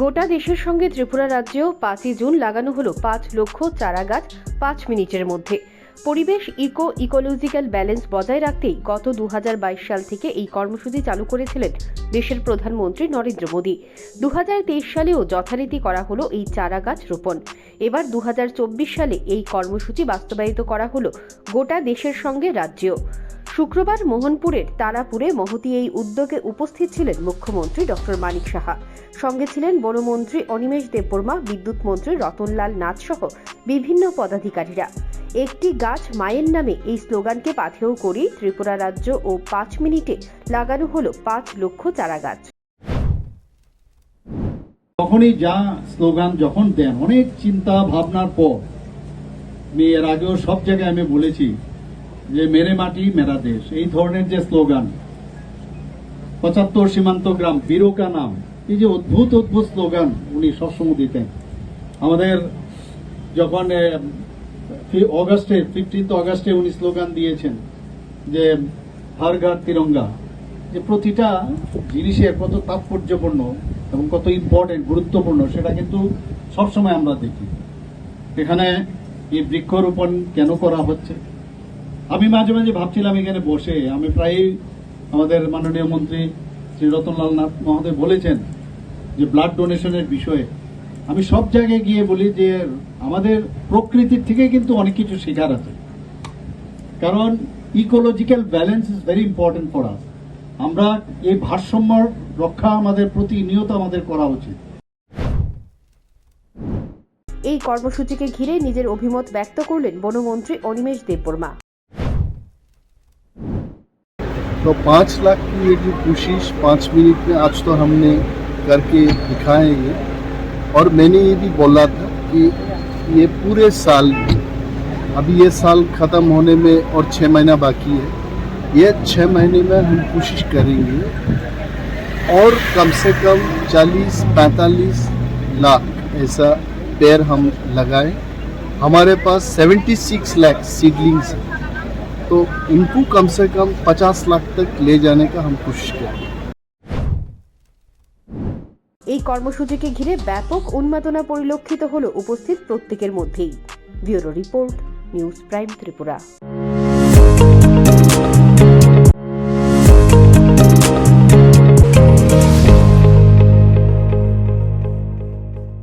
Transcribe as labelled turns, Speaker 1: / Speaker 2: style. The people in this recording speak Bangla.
Speaker 1: গোটা দেশের সঙ্গে ত্রিপুরা রাজ্যেও পাঁচই জুন লাগানো হলো পাঁচ লক্ষ চারা গাছ পাঁচ মিনিটের মধ্যে। পরিবেশ, ইকো, ইকোলজিক্যাল ব্যালেন্স বজায় রাখতেই গত দু হাজার বাইশ সাল থেকে এই কর্মসূচি চালু করেছিলেন দেশের প্রধানমন্ত্রী নরেন্দ্র মোদী। দু হাজার তেইশ সালেও যথারীতি করা হলো এই চারা গাছ রোপণ। এবার দু হাজার চব্বিশ সালে এই কর্মসূচি বাস্তবায়িত করা হলো গোটা দেশের সঙ্গে রাজ্যেও। শুক্রবার মোহনপুরের তারাপুরে মহতি এই উদ্যোগে উপস্থিত ছিলেন মুখ্যমন্ত্রী ডক্টর মানিক সাহা। সঙ্গে ছিলেন বনমন্ত্রী অনিমেষ দেববর্মা, বিদ্যুৎ মন্ত্রী রতনলাল নাথ সহ বিভিন্ন পদাধিকারীরা। একটি গাছ মায়ের নামে এই স্লোগানকে পাথেয় করেই ত্রিপুরা রাজ্য ও পাঁচ মিনিটে লাগানো হলো পাঁচ লক্ষ চারা গাছ।
Speaker 2: তখনই যা স্লোগান যখন দেন, অনেক চিন্তা ভাবনার পর আমি এর আগেও সব জায়গায় আমি বলেছি যে মেরে মাটি, মেরা দেশ। এই ধরনের যে স্লোগান, পঁচাত্তর সীমান্ত গ্রাম, বীরকা নাম, এই যে অদ্ভুত অদ্ভুত স্লোগান উনি সবসময় দিতেন। আমাদের যখন অগাস্টে, ফিফটিন্থ অগাস্টে উনি স্লোগান দিয়েছেন যে, হর ঘর তিরঙ্গা, যে প্রতিটা জিনিসের কত তাৎপর্যপূর্ণ এবং কত ইম্পর্টেন্ট গুরুত্বপূর্ণ, সেটা কিন্তু সবসময় আমরা দেখি। এখানে এই বৃক্ষরোপণ কেন করা হচ্ছে? আমি মাঝে মাঝে ভাবছিলাম এখানে বসে। আমি প্রায়ই আমাদের মাননীয় মন্ত্রী শ্রী রতনলাল নাথ মহোদয় বলেছেন যে ব্লাড ডোনেশনের বিষয়ে। আমি সব জায়গায় গিয়ে বলি যে আমাদের প্রকৃতির থেকে কিন্তু অনেক কিছু শেখার আছে। কারণ ecological balance is very important for us আমরা এই ভারসাম্য রক্ষা আমাদের প্রতিনিয়ত আমাদের করা উচিত।
Speaker 1: এই কর্মসূচিকে ঘিরে নিজের অভিমত ব্যক্ত করলেন বনমন্ত্রী অনিমেষ দেববর্মা।
Speaker 3: तो पाँच लाख की ये जो कोशिश पाँच मिनट में आज तो हमने करके दिखाए ये। और मैंने ये भी बोला था कि ये पूरे साल में, अभी ये साल ख़त्म होने में और छः महीना बाकी है, ये छः महीने में हम कोशिश करेंगे और कम से कम 40-45 लाख ऐसा पेड़ हम लगाए। हमारे पास 76 लाख सीडलिंग्स हैं। तो इनको कम से कम 50 लाख तक ले जाने का हम कोशिश करें
Speaker 1: এই কর্মসূচিকে ঘিরে ব্যাপক উন্মাদনা পরিলক্ষিত হলো উপস্থিত প্রত্যেকের মধ্যেই bureau report news prime Tripura